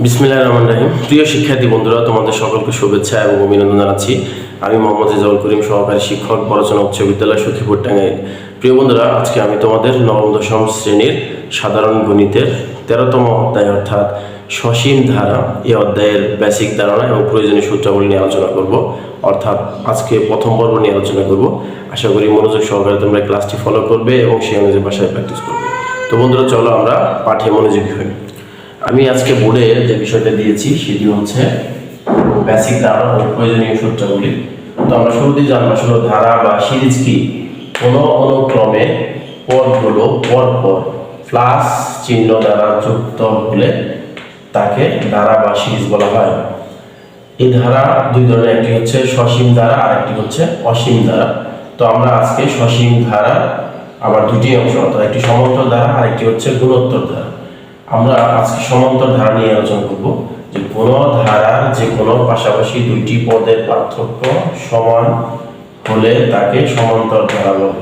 বিসমিল্লাহ রহমান রাহিম। প্রিয় শিক্ষার্থী বন্ধুরা, তোমাদের সকলকে শুভেচ্ছা এবং অভিনন্দন জানাচ্ছি। আমি মোহাম্মদ ইজাউল করিম, সহকারী শিক্ষক বড়চনা উচ্চ বিদ্যালয় সখীপুর টাঙ্গাইল। প্রিয় বন্ধুরা, আজকে আমি তোমাদের নবম, দশম শ্রেণির সাধারণ গণিতের তেরোতম অধ্যায়, অর্থাৎ সসীম ধারা, এই অধ্যায়ের বেসিক ধারণা এবং প্রয়োজনীয় সূত্রাবলী নিয়ে আলোচনা করব। অর্থাৎ আজকে প্রথম পর্ব নিয়ে আলোচনা করব। আশা করি মনোযোগ সহকারে তোমরা ক্লাসটি ফলো করবে এবং সেই অনুযায়ী বাসায় প্র্যাকটিস করবে। তো বন্ধুরা, চলো আমরা পাঠে মনোযোগী হই। আমি আজকে বোর্ডে যে বিষয়টা দিয়েছি, সেটি হচ্ছে বেসিক ধারণা ও প্রয়োজনীয় সূত্রগুলি। তো আমরা শুরুতেই জানব আসলে ধারা বা সিরিজ কি। কোনো অনুক্রমে পদগুলো পরপর প্লাস চিহ্ন দ্বারা যুক্ত হলে তাকে ধারা বা সিরিজ বলা হয়। এই ধারা দুই ধরনের, একটি হচ্ছে সসীম ধারা আর একটি হচ্ছে অসীম ধারা। তো আমরা আজকে সসীম ধারা আবার দুটি অংশ, অর্থাৎ একটি সমান্তর ধারা আর একটি হচ্ছে গুণোত্তর ধারা। আমরা আজকে সমান্তর ধারা নিয়ে আলোচনা করব যে কোন ধারার যে কোনো পাশাপাশি দুইটি পদের পার্থক্য সমান হলে তাকে সমান্তর ধারা বলে।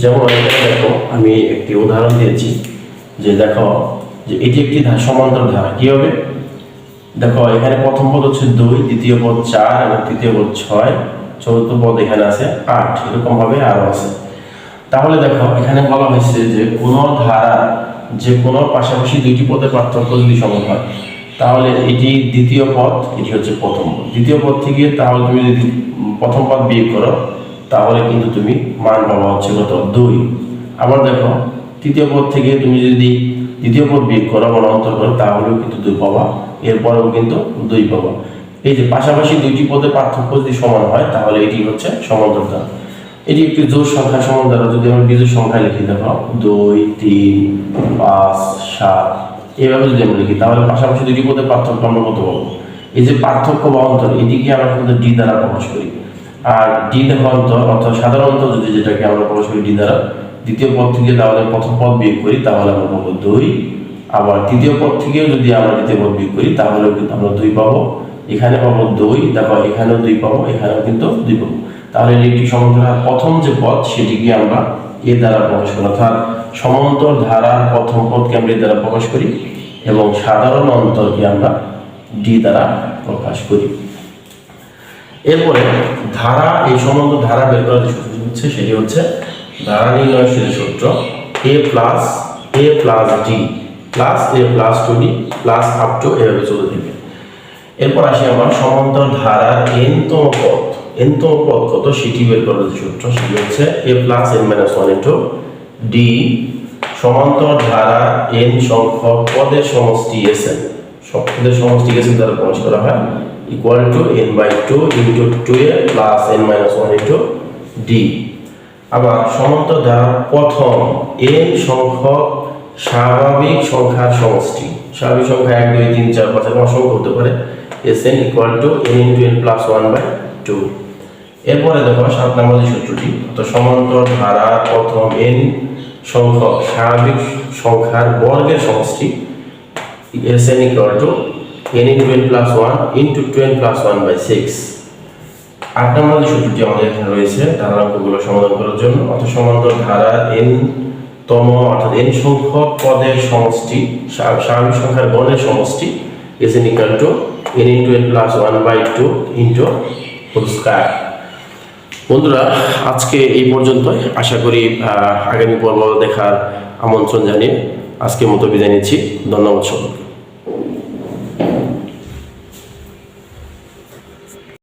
যেমন এখানে দেখো, আমি একটি উদাহরণ দিয়েছি যে দেখো যে এটি একটি সমান্তর ধারা, কি হবে? দেখো, এখানে প্রথম পদ হচ্ছে দুই, দ্বিতীয় পদ চার এবং তৃতীয় পদ ছয়, চতুর্থ পদ এখানে আছে আট এরকম ভাবে আরও আছে। তাহলে দেখো, এখানে বলা হয়েছে যে কোন ধারা যে কোনো পাশাপাশি দুইটি পদের পার্থক্য যদি সমান হয়, তাহলে এটি দ্বিতীয় পদ, এটি হচ্ছে প্রথম দ্বিতীয় পদ থেকে তাহলে তুমি যদি প্রথম পদ বিয়োগ করো, তাহলে কিন্তু তুমি মান পাবা হচ্ছে কত? দুই। আবার দেখো, তৃতীয় পদ থেকে তুমি যদি দ্বিতীয় পদ বিয়োগ করো মানে অন্তর করো, তাহলেও কিন্তু দুই পাবা। এরপরেও কিন্তু দুই পাবা। এই যে পাশাপাশি দুইটি পদের পার্থক্য যদি সমান হয়, তাহলে এটি হচ্ছে সমান্তর ধারা এটি একটি জোর সংখ্যা সমান দ্বারা যদি আমরা বিজোড় সংখ্যা লিখি দেখো দুই, তিন, পাঁচ, সাত, এভাবে যদি আমরা লিখি, তাহলে পাশাপাশি দুটি পদের পার্থক্য আমরা কত পাবো? এই যে পার্থক্য বা অন্তর, এটিকে আমরা কিন্তু ডি দ্বারা প্রকাশ করি। আর ডি দেখো অন্তর, অর্থাৎ সাধারণত যদি যেটাকে আমরা প্রকাশ করি ডি দ্বারা, দ্বিতীয় পদ থেকে তাহলে প্রথম পদ বিয়োগ করি, তাহলে আমরা পাবো দুই। আবার তৃতীয় পদ থেকেও যদি আমরা দ্বিতীয় পদ বিয়োগ করি, তাহলেও কিন্তু আমরা দুই পাবো। এখানে পাবো দুই, দেখো এখানেও দুই পাবো, এখানেও কিন্তু দুই পাবো। তাহলে একটি সমান্তর ধারার প্রথম যে পদ সেটিকে আমরা এ দ্বারা প্রকাশ করি? অর্থাৎ সমান্তর ধারার প্রথম পদকে আমরা এ দ্বারা প্রকাশ করি এবং সাধারণ অন্তরকে আমরা ডি দ্বারা প্রকাশ করি। এরপরে ধারা, এই সমান্তর ধারা বের করার যে সূত্রটি হচ্ছে, সেটি হচ্ছে ধারা নির্ণয় সূত্র A plus A plus D, plus A plus two D, plus up to, এভাবে চলে থাকবে এরপর আসি আমার সমান্তর ধারার এনতম পদ এনতম পদ কত সেটি বের করার সূত্র সেটি হচ্ছে A plus N minus one into D সমান্তর ধারা এন সংখ্যক পদের সমষ্টি এস এন সব পদের সমষ্টি এস এন দ্বারা প্রকাশ করা হয় equal to N by two into two A plus N minus one into D আবার সমান্তর ধারা প্রথম এন সংখ্যক স্বাভাবিক সংখ্যার সমষ্টি স্বাভাবিক সংখ্যা এক দুই তিন চার পাঁচ এরকম অসংখ্য হতে পারে S N equal to N into N plus one by two এরপরে দেখো সাত নম্বর যে সূত্রটি, তো সমান্তর ধারা প্রথম এন সংখ্যক স্বাভাবিক সংখ্যার বর্গের সমষ্টি S N equal to N into N plus one into two N plus one by six আট নম্বর যে সূত্রটি আমাদের এখানে রয়েছে ধারাঙ্কগুলো সমাধান করার জন্য, অর্থাৎ সমান্তর ধারা এন তম, অর্থাৎ এন সংখ্যক পদের সমষ্টি, স্বা- স্বাভাবিক সংখ্যার গণের সমষ্টি is N equal to N into N plus one by two into whole square বন্ধুরা, আজকে এই পর্যন্তই। আশা করি আগামী পর্ব দেখার আমন্ত্রণ জানিয়ে আজকে মতো বিদায় নিচ্ছি। ধন্যবাদ সকলকে।